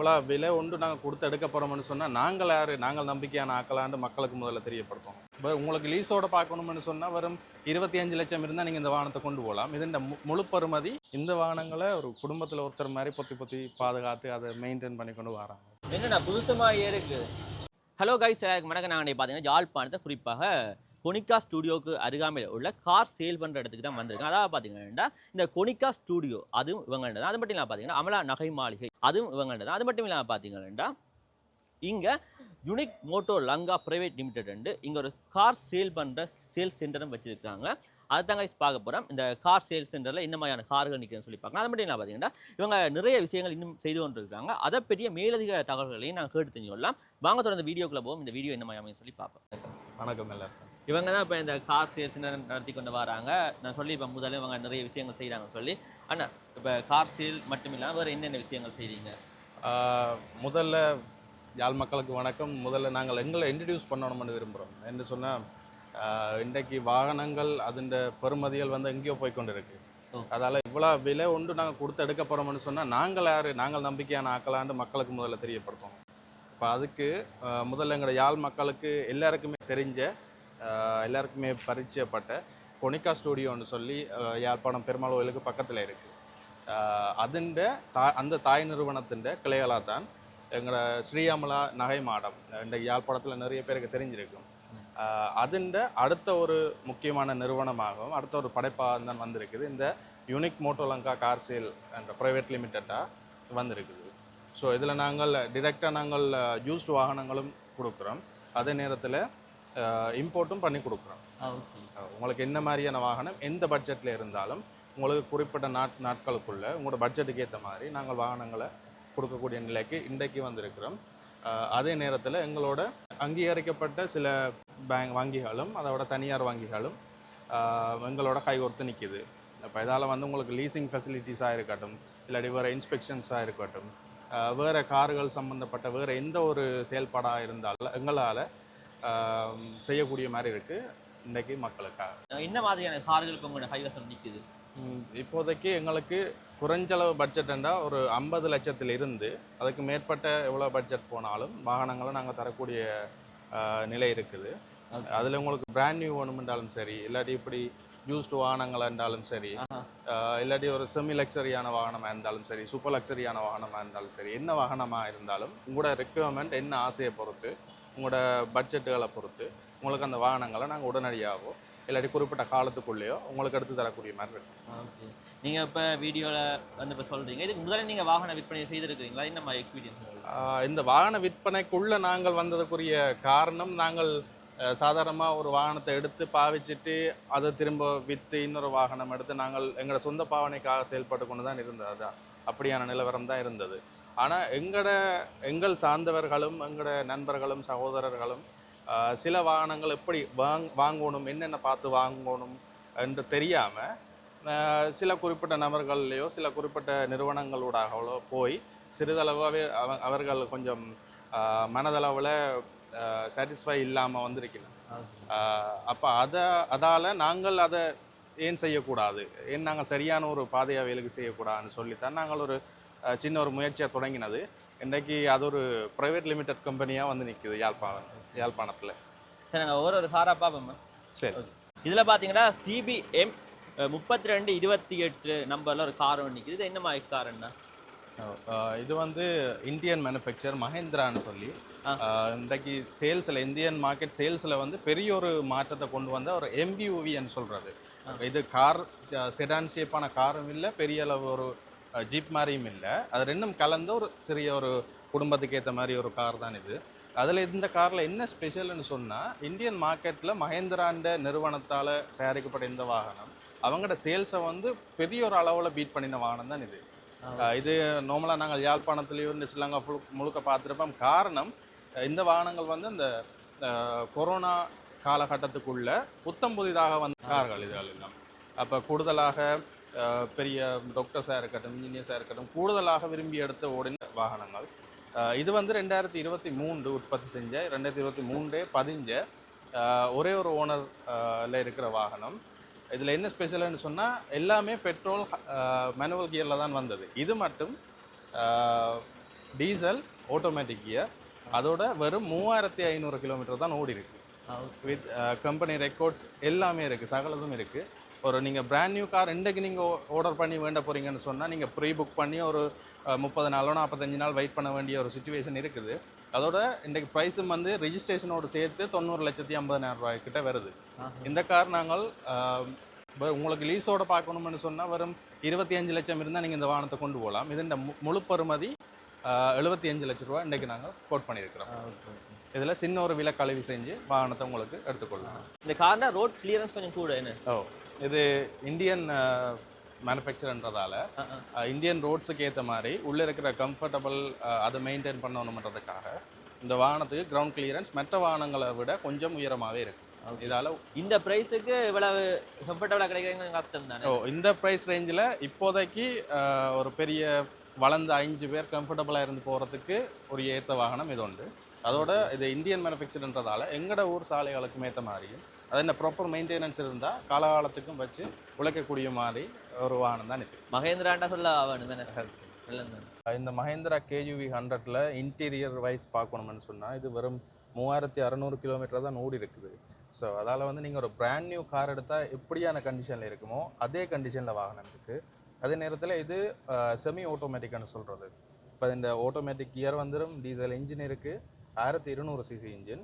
இவ்வளோ விலை ஒன்று நாங்கள் கொடுத்து எடுக்க போகிறோம்னு சொன்னால் நாங்கள் யார்? நாங்கள் நம்பிக்கையான ஆக்கலான்னு மக்களுக்கு முதல்ல தெரியப்படுத்தணும் இப்போ உங்களுக்கு லீஸோட பார்க்கணும்னு சொன்னால் வரும் இருபத்தி அஞ்சு லட்சம் இருந்தால் நீங்கள் இந்த வாகனத்தை கொண்டு போகலாம். இது இந்த மு- முழு இந்த வாகனங்களை ஒரு குடும்பத்தில் ஒருத்தர் மாதிரி பொத்தி பொத்தி பாதுகாத்து அதை மெயின்டைன் பண்ணி கொண்டு வராங்க. என்னண்ணா புதுசமாக இருக்கு. ஹலோ கைஸ் எனக்கு வணக்கம் நாங்கள் பார்த்தீங்கன்னா ஜாழ்ப்பாணத்தை குறிப்பாக கொனிக்கா ஸ்டூடியோவுக்கு அருகாமையில் உள்ள கார் சேல் பண்ணுற இடத்துக்கு தான் வந்திருக்கேன் அதாவது பார்த்தீங்கன்னா இந்த கொனிக்கா ஸ்டூடியோ அதுவும் இவங்க தான். அது மட்டும் இல்லாமல் பார்த்தீங்கன்னா அமலா நகை மாளிகை அதுவும் இவங்கள்ட்ட தான் அது மட்டும் இல்லாமல் பார்த்தீங்கன்னா இங்கே unique moto Lanka private limited இங்கே ஒரு கார் சேல் பண்ணுற சேல்ஸ் சென்டரும் வச்சுருக்காங்க. அதை தாங்க பார்க்க போகிறோம் இந்த கார் சேல்ஸ் சென்டரில் என்ன மாதிரியான கார்கள் நிற்கிறேன்னு சொல்லி பார்க்கலாம். அது மட்டும் என்ன பார்த்தீங்கன்னா இவங்க நிறைய விஷயங்கள் இன்னும் செய்து கொண்டு இருக்காங்க அதை பெரிய மேலதிக தகவல்களையும் நாங்கள் கேட்டு தெரிஞ்சுக்கொள்ளலாம். வாங்க தொடர்ந்து வீடியோக்குள்ள போவோம். இந்த வீடியோ என்ன மாதிரி சொல்லி பார்ப்போம். வணக்கம் எல்லாருக்கும். இவங்க தான் இப்போ இந்த கார் சேல்ஸ் நடத்தி கொண்டு வராங்க. நான் சொல்லி இப்போ முதல்ல இவங்க நிறைய விஷயங்கள் செய்கிறாங்கன்னு சொல்லி. அண்ணா இப்போ கார் சேல் மட்டும் இல்லாமல் வேறு என்னென்ன விஷயங்கள் செய்கிறீங்க முதல்ல யாழ் மக்களுக்கு வணக்கம். முதல்ல நாங்கள் எங்களை இன்ட்ரடியூஸ் பண்ணணும்னு விரும்புகிறோம் என்று சொன்னால் இன்றைக்கு வாகனங்கள் அதன் பெறுமதிகள் வந்து எங்கேயோ போய் கொண்டு இருக்கு. அதால் இவ்வளோ விலை ஒன்று நாங்கள் கொடுத்து எடுக்க போகிறோம்னு சொன்னால் நாங்கள் யார்? நாங்கள் நம்பிக்கையான ஆக்கலான்னு மக்களுக்கு முதல்ல தெரியப்படுத்தணும் இப்போ அதுக்கு முதல்ல எங்களோட யாழ் மக்களுக்கு எல்லாருக்குமே தெரிஞ்ச எல்லாருக்குமே பரிச்சயப்பட்ட கொனிக்கா ஸ்டூடியோன்னு சொல்லி யாழ்ப்பாணம் பெருமாள் கோயிலுக்கு பக்கத்தில் இருக்குது അതിൻ്റെ அந்த தாய் തായ് நிறுவனத்தின் கிளைகளாத்தான் எங்களோட ஸ்ரீயாமலா நகை மாடம். இந்த யாழ்ப்பாணத்தில் நிறைய பேருக்கு தெரிஞ்சிருக்கும். அதிண்ட அடுத்த ஒரு முக்கியமான நிறுவனமாகவும் அடுத்த ஒரு படைப்பாக தான் வந்திருக்குது. இந்த யூனிக் மோட்டோலங்கா கார் சேல் என்ற ப்ரைவேட் லிமிட்டடாக வந்திருக்குது. ஸோ இதில் நாங்கள் டிரெக்டாக நாங்கள் யூஸ்டு வாகனங்களும் கொடுக்குறோம். அதே நேரத்தில் இம்போர்ட்டும் பண்ணி கொடுக்குறோம். உங்களுக்கு என்ன மாதிரியான வாகனம் எந்த பட்ஜெட்டில் இருந்தாலும் உங்களுக்கு குறிப்பிட்ட நாட் நாட்களுக்குள்ள உங்களோட பட்ஜெட்டுக்கு ஏற்ற மாதிரி நாங்கள் வாகனங்களை கொடுக்கக்கூடிய நிலைக்கு இன்றைக்கு வந்திருக்கிறோம். அதே நேரத்தில் எங்களோட அங்கீகரிக்கப்பட்ட சில பேங்க் வங்கிகளும் அதோட தனியார் வங்கிகளும் எங்களோட கைகோர்த்து நிற்கிது இப்போ இதால் வந்து உங்களுக்கு லீசிங் ஃபெசிலிட்டிஸாக இருக்கட்டும் இல்லாட்டி வேறு இன்ஸ்பெக்ஷன்ஸாக இருக்கட்டும் வேறு கார்கள் சம்மந்தப்பட்ட வேறு எந்த ஒரு செயல்பாடாக இருந்தாலும் எங்களால் செய்யக்கூடிய மாதிரி இருக்குது இன்றைக்கி மக்களுக்காக. என்ன மாதிரியான கார்கள் இப்போ உங்களோட நிற்குது இப்போதைக்கு எங்களுக்கு குறைஞ்சளவு பட்ஜெட்டுண்டா ஒரு ஐம்பது லட்சத்தில் இருந்து அதுக்கு மேற்பட்ட எவ்வளோ பட்ஜெட் போனாலும் வாகனங்களை நாங்கள் தரக்கூடிய நிலை இருக்குது. அதில் உங்களுக்கு பிராண்ட் நியூ வேணுமென்றாலும் சரி இல்லாட்டி இப்படி யூஸ்டு வாகனங்களாக இருந்தாலும் சரி இல்லாட்டி ஒரு செமி லக்ஸரியான வாகனமாக இருந்தாலும் சரி சூப்பர் லக்ஸரியான வாகனமாக இருந்தாலும் சரி என்ன வாகனமாக இருந்தாலும் உங்களோட ரெக்குவயர்மெண்ட் என்ன ஆசையை பொறுத்து உங்களோட பட்ஜெட்டுகளை பொறுத்து உங்களுக்கு அந்த வாகனங்களை நாங்கள் உடனடியாகவோ இல்லாட்டி குறிப்பிட்ட காலத்துக்குள்ளேயோ உங்களுக்கு எடுத்து தரக்கூடிய மாதிரி இருக்கும். ஓகே நீங்கள் இப்போ வீடியோவில் வந்து இப்போ சொல்கிறீங்க இதுக்கு முதல்ல நீங்கள் வாகன விற்பனை செய்திருக்கிறீங்களா? என்ன எக்ஸ்பீரியன்ஸ் இந்த வாகன விற்பனைக்குள்ள நாங்கள் வந்ததுக்குரிய காரணம் நாங்கள் சாதாரணமாக ஒரு வாகனத்தை எடுத்து பாவிச்சிட்டு அதை திரும்ப விற்று இன்னொரு வாகனம் எடுத்து நாங்கள் எங்களோட சொந்த பாவனைக்காக செயல்பட்டு கொண்டு தான் இருந்தது. அதான் அப்படியான நிலவரம் தான் இருந்தது. ஆனால் எங்களோட எங்கள் சார்ந்தவர்களும் எங்களோட நண்பர்களும் சகோதரர்களும் சில வாகனங்கள் எப்படி வாங் வாங்கணும் என்னென்ன பார்த்து வாங்கணும் என்று தெரியாமல் சில குறிப்பிட்ட நபர்கள்லையோ சில குறிப்பிட்ட நிறுவனங்களூடாகவோ போய் சிறிதளவாகவே அவ அவர்கள் கொஞ்சம் மனதளவில் சாட்டிஸ்ஃபை இல்லாமல் வந்திருக்கிறாங்க. அப்போ அதை அதால் நாங்கள் அதை ஏன் செய்யக்கூடாது? ஏன் நாங்கள் சரியான ஒரு பாதையை வேலைக்கு செய்யக்கூடாதுன்னு சொல்லித்தான் நாங்கள் ஒரு சின்ன ஒரு முயற்சியை தொடங்கினது. இன்றைக்கி அது ஒரு ப்ரைவேட் லிமிடெட் கம்பெனியாக வந்து நிற்குது யாழ்ப்பாணம் யாழ்ப்பாணத்தில். சரி நாங்கள் ஒரு காராக பார்ப்போம்மா சரி. இதில் பார்த்தீங்கன்னா சிபிஎம் முப்பத்தி ரெண்டு இருபத்தி எட்டு நம்பரில் ஒரு கார் ஒன்று நிற்குது இது என்ன மாதிரி காருன்னா இது வந்து இந்தியன் மேனுஃபேக்சர் மஹேந்திரான்னு சொல்லி இன்றைக்கு சேல்ஸில் இந்தியன் மார்க்கெட் சேல்ஸில் வந்து பெரிய ஒரு மாற்றத்தை கொண்டு வந்த ஒரு எம்பியூவின்னு சொல்கிறது இது கார் செடான் ஷேப்பான காரும் இல்லை பெரிய அளவு ஒரு ஜீப் மாதிரியும் இல்லை. அது ரெண்டும் கலந்த ஒரு சிறிய ஒரு குடும்பத்துக்கு ஏற்ற மாதிரி ஒரு கார் தான் இது. அதில் இந்த காரில் என்ன ஸ்பெஷல்னு சொன்னால் இந்தியன் மார்க்கெட்டில் மஹேந்திராண்ட நிறுவனத்தால் தயாரிக்கப்பட்ட இந்த வாகனம் அவங்களோட சேல்ஸை வந்து பெரிய ஒரு அளவில் பீட் பண்ணின வாகனம் தான் இது. இது நார்மலாக நாங்கள் யாழ்ப்பாணத்துலேயும் இந்த ஸ்ரீலங்கா முழுக்க பார்த்துருப்போம் காரணம் இந்த வாகனங்கள் வந்து இந்த கொரோனா காலகட்டத்துக்குள்ள புத்தம் புதிதாக வந்த கார்கள் இதுகள் எல்லாம். அப்போ கூடுதலாக பெரிய டாக்டர்ஸாக இருக்கட்டும் இன்ஜினியர்ஸாக இருக்கட்டும் கூடுதலாக விரும்பி எடுத்த ஓடின வாகனங்கள். இது வந்து ரெண்டாயிரத்தி இருபத்தி மூன்று உற்பத்தி செஞ்ச ரெண்டாயிரத்தி இருபத்தி மூன்றே பதிஞ்ச ஒரே ஒரு ஓனர்ல இருக்கிற வாகனம். இதில் என்ன ஸ்பெஷல்னு சொன்னால் எல்லாமே பெட்ரோல் மேனுவல் கியரில் தான் வந்தது. இது மட்டும் டீசல் ஆட்டோமேட்டிக் கியர் அதோட வெறும் மூவாயிரத்தி ஐநூறு கிலோமீட்டர் தான் ஓடி இருக்கு வித் கம்பெனி ரெக்கார்ட்ஸ் எல்லாமே இருக்குது சகலதும் இருக்குது ஒரு நீங்கள் பிராண்ட் நியூ கார் இன்றைக்கு நீங்கள் ஆர்டர் பண்ணி வேண்ட போகிறீங்கன்னு சொன்னால் நீங்கள் ப்ரீ புக் பண்ணி ஒரு முப்பது நாளோ நாற்பத்தஞ்சு நாள் வெயிட் பண்ண வேண்டிய ஒரு சுச்சுவேஷன் இருக்குது. அதோட இன்றைக்கு ப்ரைஸும் வந்து ரெஜிஸ்ட்ரேஷனோடு சேர்த்து தொண்ணூறு லட்சத்தி ஐம்பதாயிரம் ரூபாய் கிட்ட வருது. இந்த கார் நாங்கள் உங்களுக்கு லீஸோட பார்க்கணும்னு சொன்னால் வெறும் இருபத்தி அஞ்சு லட்சம் இருந்தால் நீங்கள் இந்த வாகனத்தை கொண்டு போகலாம் இது இந்த முழு பருமதி எழுபத்தி அஞ்சு லட்ச ரூபா இன்றைக்கு நாங்கள் கோட் பண்ணியிருக்கிறோம். இதில் சின்ன ஒரு விலை கழுவி செஞ்சு வாகனத்தை உங்களுக்கு எடுத்துக்கொள்ளலாம். இந்த கார்னா ரோட் கிளியரன்ஸ் கொஞ்சம் கூட என்ன? ஓ. இது இந்தியன் மேனுஃபேக்சர்ன்றதால இந்தியன் ரோட்ஸுக்கு ஏற்ற மாதிரி உள்ளே இருக்கிற கம்ஃபர்டபுள் அதை மெயின்டைன் பண்ணணுன்றதுக்காக இந்த வாகனத்துக்கு கிரவுண்ட் கிளியரன்ஸ் மற்ற வாகனங்களை விட கொஞ்சம் உயரமாகவே இருக்கு. இதால் இந்த பிரைஸுக்கு இவ்வளவு கம்ஃபர்டபுளாக கிடைக்கிறது கஷ்டம் தானே? ஓ இந்த ப்ரைஸ் ரேஞ்சில் இப்போதைக்கு ஒரு பெரிய வளர்ந்த அஞ்சு பேர் கம்ஃபர்டபுளாக இருந்து போகிறதுக்கு ஒரு ஏற்ற வாகனம் இது உண்டு. அதோட இது இந்தியன் மேனுஃபேக்சர்ன்றதால எங்கட ஊர் சாலைகளுக்கும் ஏற்ற மாதிரியும் அது என்ன ப்ராப்பர் மெயின்டெனன்ஸ் இருந்தால் காலகாலத்துக்கும் வச்சு உழைக்கக்கூடிய மாதிரி ஒரு வாகனம் தான் இது. மகேந்திராண்டா சொல்ல தானே. இந்த மஹேந்திரா கேயூவி ஹண்ட்ரட்ல இன்டீரியர் வைஸ் பார்க்கணும்னு சொன்னால் இது வெறும் மூவாயிரத்தி அறநூறு கிலோமீட்டர் தான் ஓடி இருக்குது. ஸோ அதால் வந்து நீங்கள் ஒரு பிராண்ட் நியூ கார் எடுத்தால் எப்படியான கண்டிஷனில் இருக்குமோ அதே கண்டிஷனில் வாகனம் இருக்குது அதே நேரத்தில் இது செமி ஆட்டோமேட்டிக்னு சொல்கிறது இப்போ இந்த ஆட்டோமேட்டிக் கியர் வந்துடும் டீசல் இன்ஜின் இருக்குது ஆயிரத்தி இருநூறு சிசி இன்ஜின்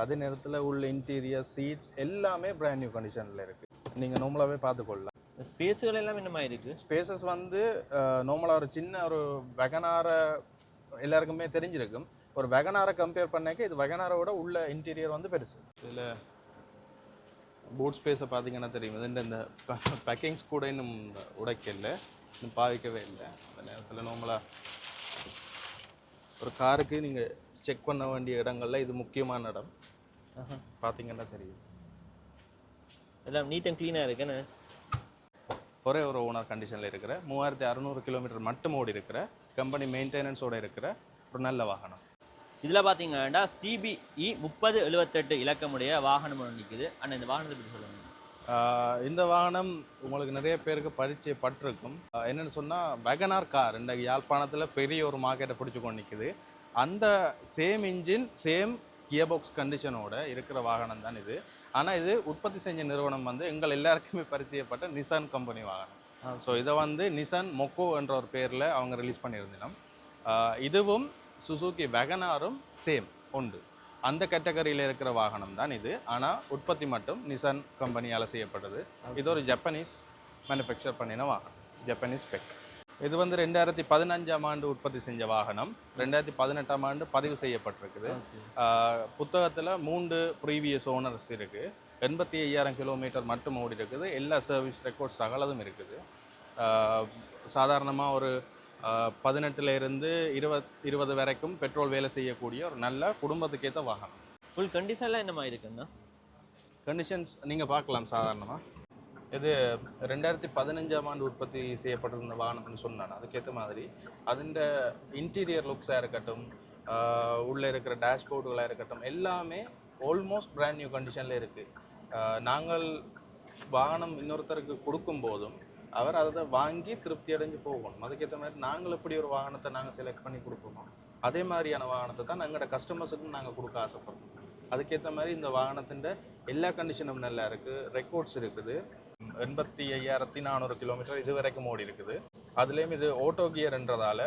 அதே நேரத்தில் உள்ள இன்டீரியர் சீட்ஸ் எல்லாமே பிராண்ட் நியூ கண்டிஷனில் இருக்குது நீங்கள் நார்மலாகவே பார்த்துக்கொள்ளலாம். ஸ்பேஸுகள் எல்லாம் என்னமா இருக்கு? ஸ்பேசஸ் வந்து நார்மலாக ஒரு சின்ன ஒரு வெகனாரை எல்லாருக்குமே தெரிஞ்சிருக்கும். ஒரு வெகனாரை கம்பேர் பண்ணாக்க இது வெகனாரோட உள்ள இன்டீரியர் வந்து பெருசு. இதில் பூட் ஸ்பேஸை பார்த்தீங்கன்னா தெரியும்? இது இந்த இந்த பேக்கிங்ஸ் கூட இன்னும் உடைக்கல. இன்னும் பாவிக்கவே இல்லை. அந்த நேரத்தில் நார்மலாக ஒரு காருக்கு நீங்கள் செக் பண்ண வேண்டிய இடங்கள்ல இது முக்கியமான இடம். பார்த்தீங்கன்னா தெரியும். எல்லாம் நீட் அண்ட் க்ளீனாக இருக்குன்னு ஒரே ஒரு ஓனர் கண்டிஷனில் இருக்கிற மூவாயிரத்தி அறநூறு கிலோமீட்டர் மட்டும் ஓடி இருக்கிற கம்பெனி மெயின்டெனன்ஸோட இருக்கிற ஒரு நல்ல வாகனம். இதில் பார்த்தீங்கன்னா சிபிஇ முப்பது எழுபத்தெட்டு இலக்கமுடைய வாகனம் ஒன்று நிற்குது ஆனால் இந்த வாகனத்தை பற்றி சொல்லுங்க. ஆஹ் இந்த வாகனம் உங்களுக்கு நிறைய பேருக்கு பரிச்சயப்பட்டிருக்கும். என்னன்னு சொன்னால் வெகனார் கார் இந்த யாழ்ப்பாணத்தில் பெரிய ஒரு மார்க்கெட்டை பிடிச்சி கொண்டு நிற்குது அந்த சேம் இன்ஜின் சேம் கியர்பாக்ஸ் கண்டிஷனோட இருக்கிற வாகனம் தான் இது. ஆனால் இது உற்பத்தி செஞ்ச நிறுவனம் வந்து எங்கள் எல்லாருக்குமே பரிச்சயப்பட்ட நிசான் கம்பெனி வாகனம். ஸோ இதை வந்து நிசான் மொக்கோ என்ற ஒரு பேரில் அவங்க ரிலீஸ் பண்ணியிருந்தோம் இதுவும் சுசுகி வெகனாரும் சேம் உண்டு. அந்த கேட்டகரியில் இருக்கிற வாகனம் தான் இது. ஆனால் உற்பத்தி மட்டும் நிசான் கம்பெனியால் செய்யப்பட்டது. இது ஒரு ஜப்பனீஸ் மேனுஃபேக்சர் பண்ணின வாகனம். ஜப்பனீஸ் பெக் இது வந்து ரெண்டாயிரத்தி பதினஞ்சாம் ஆண்டு உற்பத்தி செஞ்ச வாகனம். ரெண்டாயிரத்தி பதினெட்டாம் ஆண்டு பதிவு செய்யப்பட்டிருக்குது. புத்தகத்தில் மூன்று ப்ரீவியஸ் ஓனர்ஸ் இருக்குது எண்பத்தி ஐயாயிரம் கிலோமீட்டர் மட்டும் ஓடி இருக்குது எல்லா சர்வீஸ் ரெக்கார்ட்ஸ் சகலதும் இருக்குது. சாதாரணமாக ஒரு பதினெட்டுல இருந்து இருபத் இருபது வரைக்கும் பெட்ரோல் வேலை செய்யக்கூடிய ஒரு நல்ல குடும்பத்துக்கேற்ற வாகனம். ஃபுல் கண்டிஷன்லாம் என்னமா இருக்குன்னா கண்டிஷன்ஸ் நீங்கள் பார்க்கலாம் சாதாரணமாக இது ரெண்டாயிரத்தி பதினஞ்சாம் ஆண்டு உற்பத்தி செய்யப்பட்டிருந்த வாகனம்னு சொன்னான் அதுக்கேற்ற மாதிரி அதிண்ட இன்டீரியர் லுக்ஸாக இருக்கட்டும் உள்ளே இருக்கிற டேஷ்போர்டுகளாக இருக்கட்டும் எல்லாமே ஆல்மோஸ்ட் பிராண்ட் நியூ கண்டிஷனில் இருக்குது நாங்கள் வாகனம் இன்னொருத்தருக்கு கொடுக்கும் போதும் அவர் அதை வாங்கி திருப்தி அடைஞ்சு போகணும். அதுக்கேற்ற மாதிரி நாங்கள் எப்படி ஒரு வாகனத்தை நாங்கள் செலக்ட் பண்ணி கொடுப்போமோ அதே மாதிரியான வாகனத்தை தான் எங்களோட கஸ்டமர்ஸுக்கும் நாங்கள் கொடுக்க ஆசைப்படுறோம். அதுக்கேற்ற மாதிரி இந்த வாகனத்தின் எல்லா கண்டிஷனும் நல்லா இருக்குது ரெக்கார்ட்ஸ் இருக்குது. எண்பத்தி ஐயாயிரத்தி நானூறு கிலோமீட்டர் இது வரைக்கும் ஓடி இருக்குது. அதுலேயும் இது ஓட்டோ கியர்ன்றதால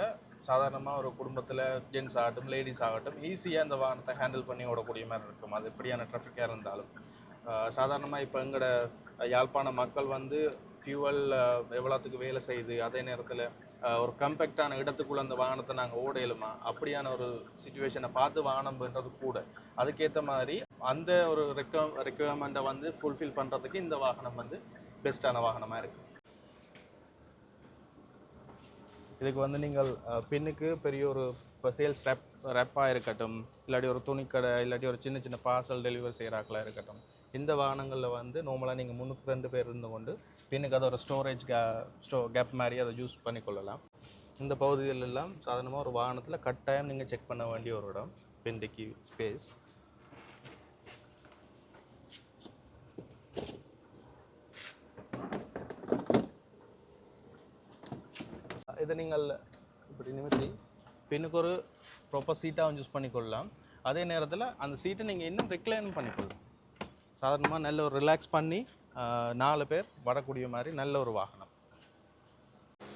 சாதாரணமாக ஒரு குடும்பத்தில் ஜென்ஸ் ஆகட்டும் லேடிஸ் ஆகட்டும் ஈஸியாக இந்த வாகனத்தை ஹேண்டில் பண்ணி ஓடக்கூடிய மாதிரி இருக்கும். அது எப்படியான ட்ராஃபிக்காக இருந்தாலும். சாதாரணமாக இப்போ எங்களோட யாழ்ப்பாண மக்கள் வந்து ஃபியூவல் எவ்வளோத்துக்கு வேலை செய்யுது அதே நேரத்தில் ஒரு கம்பேக்டான இடத்துக்குள்ளே அந்த வாகனத்தை நாங்கள் ஓடையிலுமா அப்படியான ஒரு சுச்சுவேஷனை பார்த்து வாகனம்ன்றது கூட. அதுக்கேற்ற மாதிரி அந்த ஒரு ரெக்க ரெக்குவயர்மெண்ட்டை வந்து ஃபுல்ஃபில் பண்ணுறதுக்கு இந்த வாகனம் வந்து பெஸ்ட்டான வாகனமாக இருக்குது இதுக்கு வந்து நீங்கள் பின்னுக்கு பெரிய ஒரு இப்போ சேல்ஸ் ரேப் ரேப்பாக இருக்கட்டும் இல்லாட்டி ஒரு துணிக்கடை இல்லாட்டி ஒரு சின்ன சின்ன பார்சல் டெலிவரி செய்கிறாக்களாக இருக்கட்டும் இந்த வாகனங்களில் வந்து நார்மலாக நீங்கள் முன்னுக்கு ரெண்டு பேர் இருந்து கொண்டு பின்னுக்கு அதை ஒரு ஸ்டோரேஜ் கே ஸ்டோ கேப் மாதிரி அதை யூஸ் பண்ணிக்கொள்ளலாம் இந்த பகுதியிலெல்லாம் சாதாரணமாக ஒரு வாகனத்தில் கட்டாயம் நீங்கள் செக் பண்ண வேண்டிய ஒரு இடம் பின்டிக்கு ஸ்பேஸ் இதை நீங்கள் இப்படி நிமித்தி பின்னுக்கு ஒரு ப்ராப்பர் சீட்டாகவும் யூஸ் பண்ணிக்கொள்ளலாம். அதே நேரத்தில் அந்த சீட்டை நீங்கள் இன்னும் ரெக்ளைன் பண்ணிக்கொள்ளலாம். சாதாரணமாக நல்ல ஒரு ரிலாக்ஸ் பண்ணி நாலு பேர் வரக்கூடிய மாதிரி நல்ல ஒரு வாகனம்.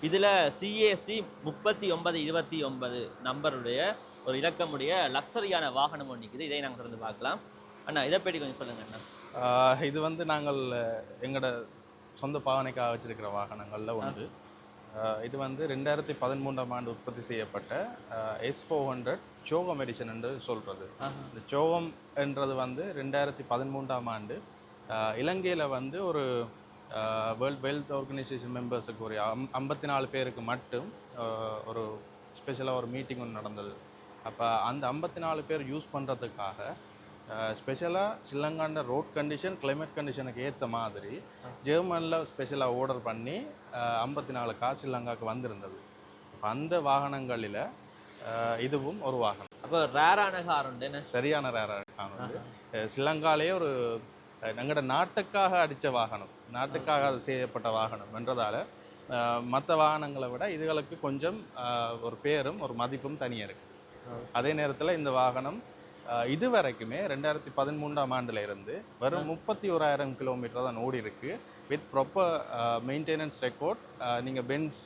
இதில் சிஏசி முப்பத்தி ஒன்பது இருபத்தி ஒன்பது நம்பருடைய ஒரு இலக்கமுடைய லக்ஸரியான வாகனம் ஒன்று நிற்குது இதை நாங்கள் தொடர்ந்து பார்க்கலாம். அண்ணா இதை பற்றி கொஞ்சம் சொல்லுங்க அண்ணா. இது வந்து நாங்கள் எங்களோட சொந்த பாவனைக்காக வச்சிருக்கிற வாகனங்களில் ஒன்று. இது வந்து ரெண்டாயிரத்தி பதிமூன்றாம் ஆண்டு உற்பத்தி செய்யப்பட்ட எஸ் ஃபோர் ஹண்ட்ரட் சோகம் எடிஷன் என்று சொல்கிறது இந்த சோகம் என்றது வந்து ரெண்டாயிரத்தி பதிமூன்றாம் ஆண்டு இலங்கையில் வந்து ஒரு வேர்ல்ட் வெல்த் ஆர்கனைசேஷன் மெம்பர்ஸுக்கு ஒரு அம் ஐம்பத்தி நாலு பேருக்கு மட்டும் ஒரு ஸ்பெஷலாக ஒரு மீட்டிங் ஒன்று நடந்தது. அப்போ அந்த ஐம்பத்தி நாலு பேர் யூஸ் பண்ணுறதுக்காக ஸ்பெஷலாக ஸ்ரீலங்காண்ட ரோட் கண்டிஷன் climate கண்டிஷனுக்கு ஏற்ற மாதிரி ஜெர்மனில் ஸ்பெஷலாக ஆர்டர் பண்ணி ஐம்பத்தி நாலு கார் ஸ்ரீலங்காவுக்கு வந்திருந்தது. அந்த வாகனங்களில் இதுவும் ஒரு வாகனம். அப்போ ரேரான கார் உண்டு சரியான ரேர வந்து ஸ்ரீலங்காலேயே ஒரு எங்களோட நாட்டுக்காக அடித்த வாகனம். நாட்டுக்காக அது செய்யப்பட்ட வாகனம் என்றதால மற்ற வாகனங்களை விட இதுகளுக்கு கொஞ்சம் ஒரு பேரும் ஒரு மதிப்பும் தனியாக இருக்கு. அதே நேரத்தில் இந்த வாகனம் இது வரைக்குமே ரெண்டாயிரத்தி பதிமூன்றாம் ஆண்டுல இருந்து வெறும் முப்பத்தி ஓராயிரம் கிலோமீட்டர் தான் ஓடி இருக்கு. வித் ப்ராப்பர் மெயின்டெனன்ஸ் ரெக்கார்ட் நீங்கள் பென்ஸ்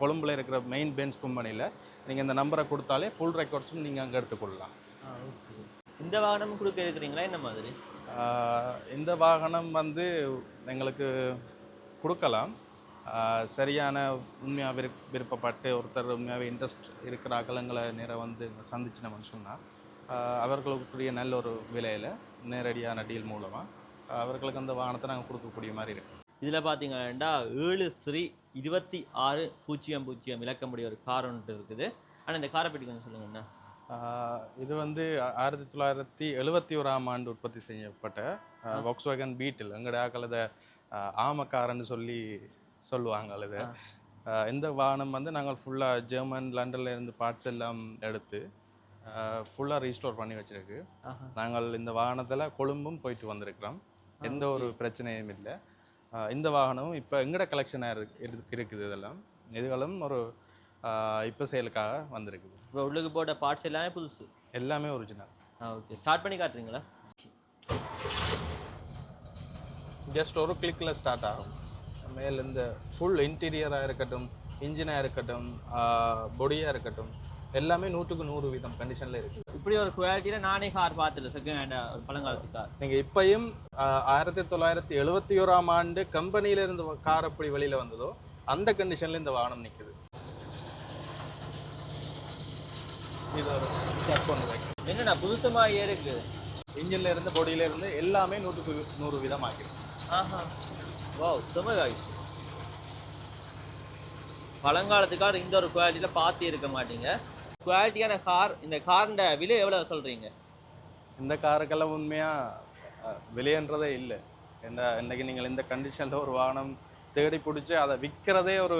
கொழும்புல இருக்கிற மெயின் பென்ஸ் கம்பெனியில் நீங்கள் இந்த நம்பரை கொடுத்தாலே ஃபுல் ரெக்கார்ட்ஸும் நீங்கள் அங்கே எடுத்துக்கொள்ளலாம். இந்த வாகனமும் கொடுக்க இருக்கிறீங்களா என்ன மாதிரி? இந்த வாகனம் வந்து எங்களுக்கு கொடுக்கலாம். சரியான உண்மையாக விருப் விருப்பப்பட்டு ஒருத்தர் உண்மையாகவே இன்ட்ரெஸ்ட் இருக்கிற அகலங்களை நேரம் வந்து சந்திச்சு நம்ம சொன்னால் அவர்களுக்குரிய நல்ல ஒரு விலையில் நேரடியான டீல் மூலமாக அவர்களுக்கு அந்த வாகனத்தை நாங்கள் கொடுக்கக்கூடிய மாதிரி இருக்கு. இதில் பார்த்தீங்கன்னா ஏழு ஸ்ரீ இருபத்தி ஆறு பூஜ்ஜியம் பூஜ்ஜியம் இலக்கமுடைய ஒரு கார் ஒன்று இருக்குது. ஆனால் இந்த காரை பற்றி கொஞ்சம் சொல்லுங்கண்ணா இது வந்து ஆயிரத்தி தொள்ளாயிரத்தி எழுபத்தி ஓராம் ஆண்டு உற்பத்தி செய்யப்பட்ட வாக்ஸ்வேகன் பீட்டில் எங்கட ஆக்கள் இதை ஆமக்காரன்னு சொல்லி சொல்லுவாங்க இது. இந்த வாகனம் வந்து நாங்கள் ஃபுல்லாக ஜெர்மன் லண்டன்ல இருந்து பார்ட்ஸ் எல்லாம் எடுத்து ஃபுல்லாக ரீஸ்டோர் பண்ணி வச்சிருக்கு. நாங்கள் இந்த வாகனத்தில் கொழும்பும் போயிட்டு வந்திருக்கிறோம். எந்த ஒரு பிரச்சனையும் இல்லை. இந்த வாகனமும் இப்போ எங்கட கலெக்ஷனாக இருக்கு இருக்குது இதெல்லாம். இதுகளும் ஒரு இப்போ சேலுக்காக வந்திருக்குது. இப்போ உள்ளுக்கு போட்ட பார்ட்ஸ் எல்லாமே புதுசு. எல்லாமே ஒரிஜினல் ஓகே ஸ்டார்ட் பண்ணி காட்டுறீங்களா? ஜஸ்ட் ஒரு கிளிக்கில் ஸ்டார்ட் ஆகும். மேல இந்த ஃபுல் இன்டீரியராக இருக்கட்டும் இன்ஜினாக இருக்கட்டும் பொடியாக இருக்கட்டும் எல்லாமே நூற்றுக்கு நூறு வீதம் கண்டிஷனில் இருக்குது. இப்படி ஒரு குவாலிட்டியில் நானே கார் பார்த்துல செகண்ட் ஹேண்ட் ஒரு பழங்காலத்து கார் நீங்கள் இப்பயும் ஆயிரத்தி தொள்ளாயிரத்தி எழுபத்தி ஓராம் ஆண்டு கம்பெனியில இருந்து கார் எப்படி வெளியில் வந்ததோ அந்த கண்டிஷனில் இந்த வாகனம் நிற்குது இது ஒரு என்னண்ணா புதுசுமாயே இருக்கு இன்ஜின்ல இருந்து பொடியில இருந்து எல்லாமே நூற்றுக்கு நூறு வீதம் ஆக்கிடும் ஆஹா. வாவ் செம்ம காய் பழங்காலத்து கார் இந்த ஒரு குவாலிட்டியில் பார்த்து இருக்க மாட்டீங்க. குவாலிட்டியான கார் இந்த காரோட விலை எவ்வளோ சொல்கிறீங்க இந்த காருக்கெல்லாம் உண்மையாக விலைன்றதே இல்லை. இந்த இன்றைக்கி நீங்கள் இந்த கண்டிஷனில் ஒரு வாகனம் தேடி பிடிச்சி அதை விற்கிறதே ஒரு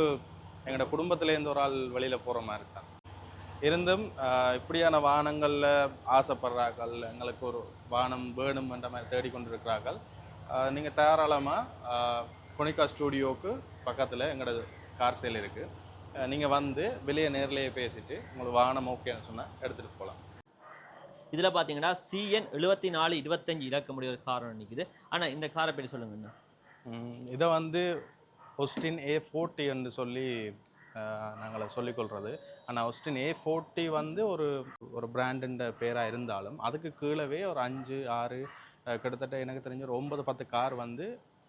எங்களோட குடும்பத்திலேருந்து ஒரு ஆள் வெளியில் போகிற மாதிரி தான் இருந்தும் இப்படியான வாகனங்களில் ஆசைப்படுறார்கள் எங்களுக்கு ஒரு வாகனம் வேணும்ன்ற மாதிரி தேடிக்கொண்டிருக்கிறார்கள் நீங்கள் தாராளமாக கொனிகா ஸ்டூடியோவுக்கு பக்கத்தில் எங்களோட கார் சேல் இருக்குது நீங்கள் வந்து வெளியே நேர்லேயே பேசிட்டு உங்களுக்கு வாகனம் ஓகேன்னு சொன்னால் எடுத்துகிட்டு போகலாம் இதில் பார்த்தீங்கன்னா சிஎன் எழுபத்தி நாலு இருபத்தஞ்சு இலக்கமுடைய ஒரு கார் ஒன்று நிற்குது ஆனால் இந்த காரை பற்றி சொல்லுங்கண்ணா இதை வந்து ஒஸ்டின் ஏ ஃபோர்ட்டி என்று சொல்லி நாங்கள் சொல்லிக்கொள்கிறது ஆனால் ஒஸ்டின் ஏ ஃபோர்ட்டி வந்து ஒரு ஒரு பிராண்டுன்ற பேராக இருந்தாலும் அதுக்கு கீழவே ஒரு அஞ்சு ஆறு கிட்டத்தட்ட எனக்கு தெரிஞ்ச ஒரு ஒன்பது பத்து கார் வந்து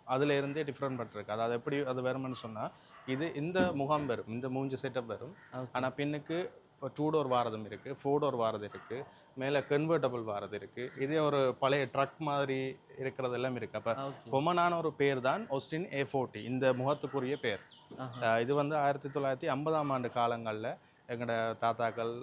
அதுல இருந்தே டிஃப்ரெண்ட் பட்டிருக்கு. அதாவது எப்படி அது வரும்னு சொன்னால் இது இந்த முகம் வரும் இந்த மூஞ்சு செட்டப் வரும். ஆனால் பின்னுக்கு இப்போ டூ டோர் வாரதும் இருக்குது ஃபோர் டோர் வாரது இருக்குது மேலே கன்வெர்டபுள் வாரது இருக்குது இதே ஒரு பழைய ட்ரக் மாதிரி இருக்கிறது எல்லாம் இருக்குது அப்போ ஓகே கொமனான ஒரு பேர் தான் ஒஸ்டின் ஏ ஃபோர்ட்டி இந்த முகத்துக்குரிய பேர். இது வந்து ஆயிரத்தி தொள்ளாயிரத்தி ஐம்பதாம் ஆண்டு காலங்களில் எங்களோட தாத்தாக்கள்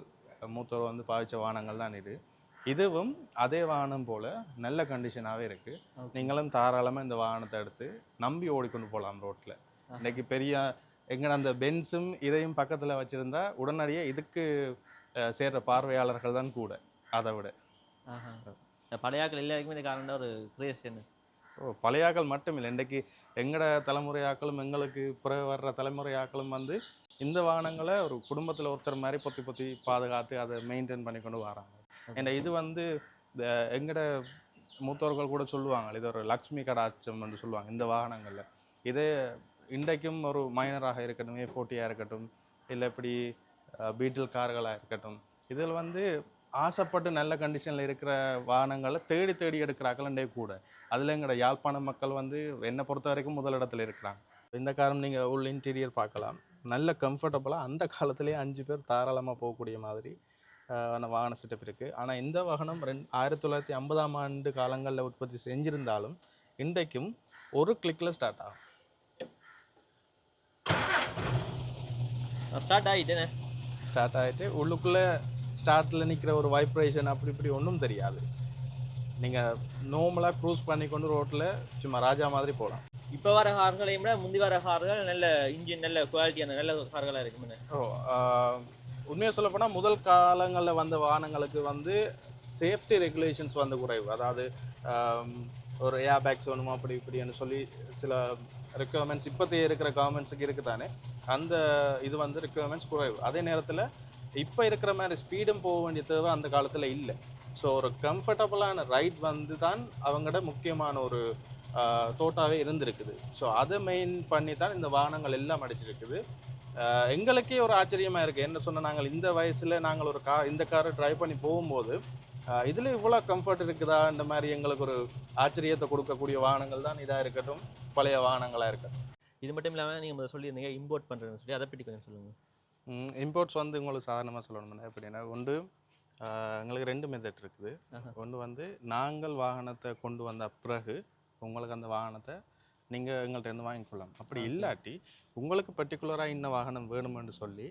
மூத்தோர் வந்து பாவிச்ச வாகனங்கள் தான் இது. இதுவும் அதே வாகனம் போல நல்ல கண்டிஷனாகவே இருக்கு. நீங்களும் தாராளமாக இந்த வாகனத்தை எடுத்து நம்பி ஓடிக்கொண்டு போகலாம் ரோட்டில் இன்னைக்கு பெரிய எங்கட அந்த பென்ஸும் இதையும் பக்கத்தில் வச்சிருந்தா உடனடியாக இதுக்கு சேர்ற பார்வையாளர்கள் தான் கூட அதை விட. இந்த பழையாக்கள் எல்லாருக்குமே இந்த காரோட ஒரு கிரேஸ் என்ன? ஓ பழையாக்கள் மட்டும் இல்லை இன்றைக்கு எங்கட தலைமுறையாக்களும் எங்களுக்கு பிறகு வர்ற தலைமுறையாக்களும் வந்து இந்த வாகனங்களை ஒரு குடும்பத்தில் ஒருத்தர் மாதிரி பொத்தி பொத்தி பாதுகாத்து அதை மெயின்டைன் பண்ணி கொண்டு வராங்க. ஏன்னா இது வந்து இந்த எங்கட மூத்தோர்கள் கூட சொல்லுவாங்க இது ஒரு லக்ஷ்மி கடாட்சம் என்று சொல்லுவாங்க இந்த வாகனங்களில். இது இன்றைக்கும் ஒரு மைனராக இருக்கட்டும் ஏ ஃபோர்ட்டியாக இருக்கட்டும் இல்லை இப்படி பீட்டில் கார்களாக இருக்கட்டும் இதில் வந்து ஆசைப்பட்டு நல்ல கண்டிஷனில் இருக்கிற வாகனங்களை தேடி தேடி எடுக்கிறாங்களே கூட. அதில் எங்களோட யாழ்ப்பாண மக்கள் வந்து என்னை பொறுத்த வரைக்கும் முதலிடத்தில் இருக்கிறாங்க. இந்த காரம் நீங்கள் உள்ள இன்டீரியர் பார்க்கலாம். நல்ல கம்ஃபர்டபுளாக அந்த காலத்துலேயே அஞ்சு பேர் தாராளமாக போகக்கூடிய மாதிரி வாகன செட்டப் இருக்குது ஆனால் இந்த வாகனம் ரெண் ஆயிரத்தி தொள்ளாயிரத்தி ஐம்பதாம் ஆண்டு காலங்களில் உற்பத்தி செஞ்சிருந்தாலும் இன்றைக்கும் ஒரு கிளிக்கில் ஸ்டார்ட் ஆகும். ஸ்டார்ட் ஆகிட்டேனே ஸ்டார்ட் ஆகிட்டு உள்ளுக்குள்ளே ஸ்டார்ட்டில் நிற்கிற ஒரு வைப்ரேஷன் அப்படி இப்படி ஒன்றும் தெரியாது. நீங்கள் நார்மலாக க்ரூஸ் பண்ணி கொண்டு ரோட்டில் சும்மா ராஜா மாதிரி போகலாம். இப்போ வர கார்களை விட முந்தி வர கார்கள் நல்ல இன்ஜின் நல்ல குவாலிட்டியான நல்ல கார்களாக இருக்குமே. ஓ உண்மையாக சொல்லப்போனால் முதல் காலங்களில் வந்த வாகனங்களுக்கு வந்து சேஃப்டி ரெகுலேஷன்ஸ் வந்து குறைவு. அதாவது ஒரு ஏர் பேக்ஸ் வேணுமா அப்படி இப்படின்னு சொல்லி சில ரெக்குவயர்மெண்ட்ஸ் இப்போதைய இருக்கிற கவர்மெண்ட்ஸுக்கு இருக்குதானே? அந்த இது வந்து ரெக்குவயர்மெண்ட்ஸ் குறைவு. அதே நேரத்தில் இப்போ இருக்கிற மாதிரி ஸ்பீடும் போக வேண்டிய தேவை அந்த காலத்தில் இல்லை. ஸோ ஒரு கம்ஃபர்டபுளான ரைட் வந்து தான் அவங்களோட முக்கியமான ஒரு தோட்டாவே இருந்திருக்குது. ஸோ அதை மெயின் பண்ணி தான் இந்த வாகனங்கள் எல்லாம் அடிச்சிருக்குது. எங்களுக்கே ஒரு ஆச்சரியமாக இருக்குது என்ன சொன்னால் நாங்கள் இந்த வயசில் நாங்கள் ஒரு கார் இந்த காரை ட்ரைவ் பண்ணி போகும்போது இதில் இவ்வளோ கம்ஃபர்ட் இருக்குதா? இந்த மாதிரி எங்களுக்கு ஒரு ஆச்சரியத்தை கொடுக்கக்கூடிய வாகனங்கள் தான் இதாக இருக்கட்டும் பழைய வாகனங்களாக இருக்கட்டும். இது மட்டும் இல்லாமல் நீங்கள் சொல்லியிருந்தீங்க இம்போர்ட் பண்ணுறேன்னு சொல்லி அதை பற்றி கொஞ்சம் சொல்லுங்கள் இம்போர்ட்ஸ் வந்து உங்களுக்கு சாதாரணமாக சொல்லணும்னா எப்படின்னா ஒன்று எங்களுக்கு ரெண்டு மெத்தட் இருக்குது. ஒன்று வந்து நாங்கள் வாகனத்தை கொண்டு வந்த பிறகு உங்களுக்கு அந்த வாகனத்தை நீங்கள் எங்கள்கிட்ட இருந்து வாங்கிக்கொள்ளலாம் அப்படி. இல்லாட்டி உங்களுக்கு பர்டிகுலராக இன்ன வாகனம் வேணுமென்று சொல்லி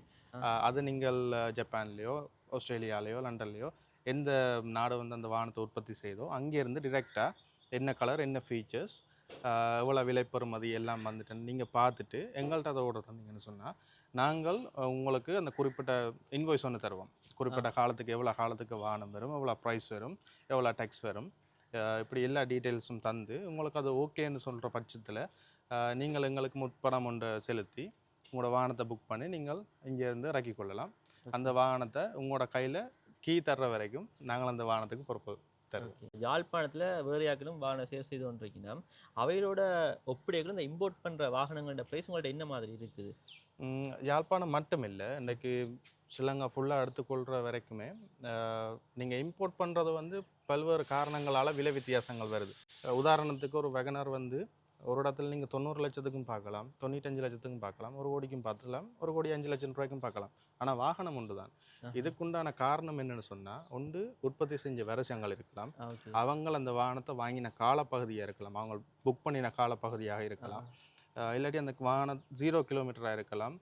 அது நீங்கள் ஜப்பான்லேயோ ஆஸ்திரேலியாலேயோ லண்டன்லேயோ எந்த நாடு வந்து அந்த வாகனத்தை உற்பத்தி செய்தோ அங்கேருந்து டிரெக்டாக என்ன கலர் என்ன ஃபீச்சர்ஸ் எவ்வளோ விலை பெறுமதி எல்லாம் வந்துட்டு நீங்கள் பார்த்துட்டு எங்கள்கிட்ட அதை ஓட தந்தீங்கன்னு சொன்னால் நாங்கள் உங்களுக்கு அந்த குறிப்பிட்ட இன்வாய்ஸ் ஒன்று தருவோம். குறிப்பிட்ட காலத்துக்கு எவ்வளோ காலத்துக்கு வாகனம் வரும் எவ்வளோ ப்ரைஸ் வரும் எவ்வளோ டேக்ஸ் வரும் இப்படி எல்லா டீட்டெயில்ஸும் தந்து உங்களுக்கு அது ஓகேன்னு சொல்கிற பட்சத்தில் நீங்கள் எங்களுக்கு முற்பணம் ஒன்றை செலுத்தி உங்களோட வாகனத்தை புக் பண்ணி நீங்கள் இங்கேருந்து இறக்கிக் கொள்ளலாம். அந்த வாகனத்தை உங்களோட கையில் கீ தர்ற வரைக்கும் நாங்கள் அந்த வாகனத்துக்கு பொறுப்பு தருவோம். யாழ்ப்பாணத்தில் வேறு யாக்களும் வாகன சேல் செய்து கொண்டிருக்கீங்கன்னா அவைகளோட ஒப்படைகளும் இந்த இம்போர்ட் பண்ணுற வாகனங்களோட ப்ரைஸ் உங்கள்ட்ட என்ன மாதிரி இருக்குது? யாழ்ப்பாணம் மட்டும் இல்லை இன்றைக்கு ஸ்ரீலங்கா ஃபுல்லாக எடுத்துக்கொள்கிற வரைக்குமே நீங்கள் இம்போர்ட் பண்ணுறது வந்து பல்வேறு காரணங்களால் விலை வித்தியாசங்கள் வருது. உதாரணத்துக்கு ஒரு வெகனர் வந்து ஒரு இடத்துல நீங்கள் தொண்ணூறு லட்சத்துக்கும் பார்க்கலாம் தொண்ணூத்தஞ்சு லட்சத்துக்கும் பார்க்கலாம் ஒரு கோடிக்கும் பார்த்துக்கலாம் ஒரு கோடி அஞ்சு லட்சம் ரூபாய்க்கும் பார்க்கலாம். ஆனால் வாகனம் ஒன்று தான். இதுக்குண்டான காரணம் என்னன்னு சொன்னால் ஒன்று உற்பத்தி செஞ்ச வருஷங்கள் இருக்கலாம். அவங்க அந்த வாகனத்தை வாங்கின காலப்பகுதியாக இருக்கலாம். அவங்க புக் பண்ணின காலப்பகுதியாக இருக்கலாம். இல்லாட்டி அந்த வாகனம் ஜீரோ கிலோமீட்டராக இருக்கலாம்.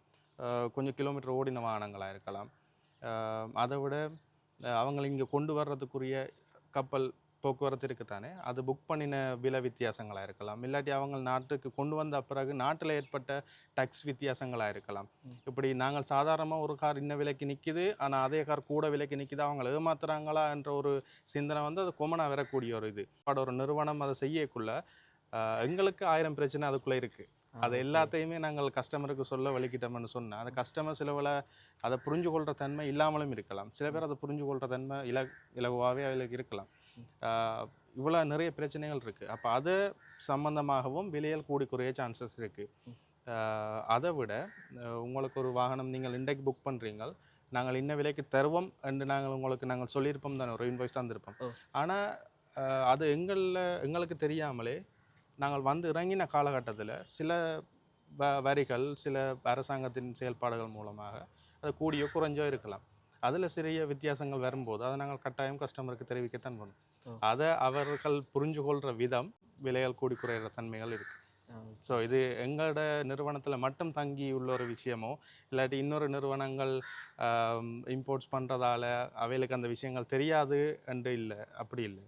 கொஞ்சம் கிலோமீட்டர் ஓடின வாகனங்களாக இருக்கலாம். அதை விட அவங்களை இங்கே கொண்டு வர்றதுக்குரிய கப்பல் போக்குவரத்து இருக்குதானே? அது புக் பண்ணின விலை வித்தியாசங்களாக இருக்கலாம். இல்லாட்டி அவங்க நாட்டுக்கு கொண்டு வந்த பிறகு நாட்டில் ஏற்பட்ட டேக்ஸ் வித்தியாசங்களாக இருக்கலாம். இப்படி நாங்கள் சாதாரணமாக ஒரு கார் இன்ன விலைக்கு நிற்கிது ஆனால் அதே கார் கூட விலைக்கு நிற்கிது அவங்கள ஏமாத்துறாங்களா என்ற ஒரு சிந்தனை வந்து அது கொமனாக வரக்கூடிய ஒரு இது. பட் ஒரு நிறுவனம் அதை செய்யக்குள்ள எங்களுக்கு ஆயிரம் பிரச்சனை அதுக்குள்ளே இருக்குது அது எல்லாத்தையுமே நாங்கள் கஸ்டமருக்கு சொல்ல வலிக்கிட்டோம்னு சொன்னால் அந்த கஸ்டமர் சிலவில் அதை புரிஞ்சு கொள்கிற தன்மை இல்லாமலும் இருக்கலாம். சில பேர் அதை புரிஞ்சு கொள்கிற தன்மை இல இலகுவாகவே அவங்களுக்கு இருக்கலாம். இவ்வளோ நிறைய பிரச்சனைகள் இருக்குது அப்போ அது சம்பந்தமாகவும் விலையில் கூடி குறைய சான்சஸ் இருக்குது அதை விட உங்களுக்கு ஒரு வாகனம் நீங்கள் இன்றைக்கு புக் பண்ணுறீங்க நாங்கள் இன்ன விலைக்கு தருவோம் என்று நாங்கள் உங்களுக்கு நாங்கள் சொல்லியிருப்போம் தானே ஒரு இன்வாய்ஸ் தந்திருப்போம். ஆனால் அது எங்களில் எங்களுக்கு தெரியாமலே நாங்கள் வந்து இறங்கின காலகட்டத்தில் சில வ வரிகள் சில அரசாங்கத்தின் செயல்பாடுகள் மூலமாக அது கூடியோ குறைஞ்சோ இருக்கலாம். அதில் சிறிய வித்தியாசங்கள் வரும்போது அதை நாங்கள் கட்டாயம் கஸ்டமருக்கு தெரிவிக்கத்தான் ஓ. பண்ணணும் அதை அவர்கள் புரிஞ்சு கொள்கிற விதம் விலைகள் கூடி குறையிற தன்மைகள் இருக்குது ஸோ இது எங்களோட நிறுவனத்தில் மட்டும் தங்கி உள்ள ஒரு விஷயமோ இல்லாட்டி இன்னொரு நிறுவனங்கள் இம்போர்ட்ஸ் பண்ணுறதால அவைகளுக்கு அந்த விஷயங்கள் தெரியாது என்று இல்லை அப்படி இல்லை.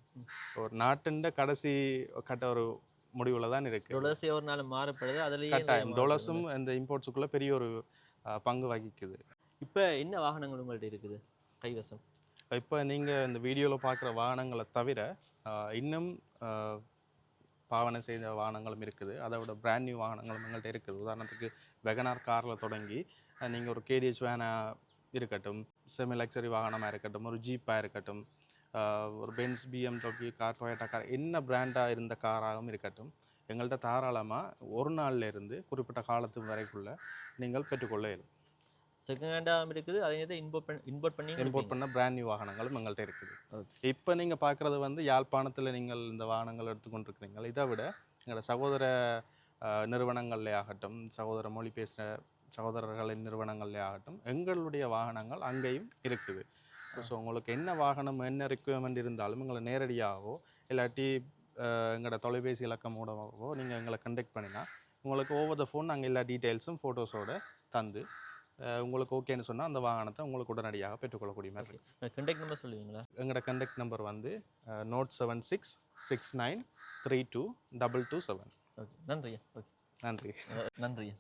ஒரு நாட்டின் கடைசி கட்ட ஒரு முடிவில் தான் இருக்குது டொலர்ஸே ஒரு நாள் மாறப்படுது அதுலேயே கட்டாயம். டொலர்ஸும் இந்த இம்போர்ட்ஸுக்குள்ளே பெரிய ஒரு பங்கு வகிக்குது. இப்போ என்ன வாகனங்கள் உங்கள்கிட்ட இருக்குது? கைவசம். இப்போ நீங்கள் இந்த வீடியோவில் பார்க்குற வாகனங்களை தவிர இன்னும் பாவனை செய்த வாகனங்களும் இருக்குது. அதை விட பிராண்ட் நியூ வாகனங்களும் எங்கள்கிட்ட இருக்குது. உதாரணத்துக்கு வெகனார் காரில் தொடங்கி நீங்கள் ஒரு கேடிஹெச் வேனாக இருக்கட்டும் செமி லக்ஸரி வாகனமாக இருக்கட்டும் ஒரு ஜீப்பாக இருக்கட்டும் ஒரு Benz BMW car Toyota car என்ன பிராண்டாக இருந்த காராகவும் இருக்கட்டும் எங்கள்கிட்ட தாராளமாக ஒரு நாள்ல இருந்து குறிப்பிட்ட காலத்து வரைக்குள்ளே நீங்கள் பெற்றுக்கொள்ள இயலும். செகண்ட் ஹேண்டாகவும் இருக்குது அதே நேரத்தில் இம்போர்ட் பண்ணி இம்போர்ட் பண்ணி இம்போர்ட் பண்ண பிராண்ட் நியூ வாகனங்களும் எங்கள்கிட்ட இருக்குது. இப்போ நீங்கள் பார்க்குறது வந்து யாழ்ப்பாணத்தில் நீங்கள் இந்த வாகனங்கள் எடுத்துக்கொண்டிருக்கிறீங்க இதை விட எங்களோட சகோதர ஆஹ், நிறுவனங்கள்லே ஆகட்டும் சகோதர மொழி பேசுகிற சகோதரர்களின் நிறுவனங்கள்லே ஆகட்டும் எங்களுடைய வாகனங்கள் அங்கேயும் இருக்குது. ஸோ உங்களுக்கு என்ன வாகனம் என்ன ரெக்குயர்மெண்ட் இருந்தாலும் எங்களை நேரடியாகவோ இல்லாட்டி எங்களோட தொலைபேசி இலக்கம் மூலமாகவோ நீங்கள் எங்களை கண்டெக்ட் பண்ணினா உங்களுக்கு ஓவர் த ஃபோன் நாங்கள் எல்லா டீட்டெயில்ஸும் ஃபோட்டோஸோட தந்து உங்களுக்கு ஓகேன்னு சொன்னால் அந்த வாகனத்தை உங்களுக்கு உடனடியாக பெற்றுக்கொள்ளக்கூடிய மாதிரி இருக்கு. கண்டெக்ட் நம்பர் சொல்லுவீங்களா? எங்களோட கண்டெக்ட் நம்பர் வந்து note seven six six nine three two double two seven okay நன்றியா ஓகே நன்றி நன்றியா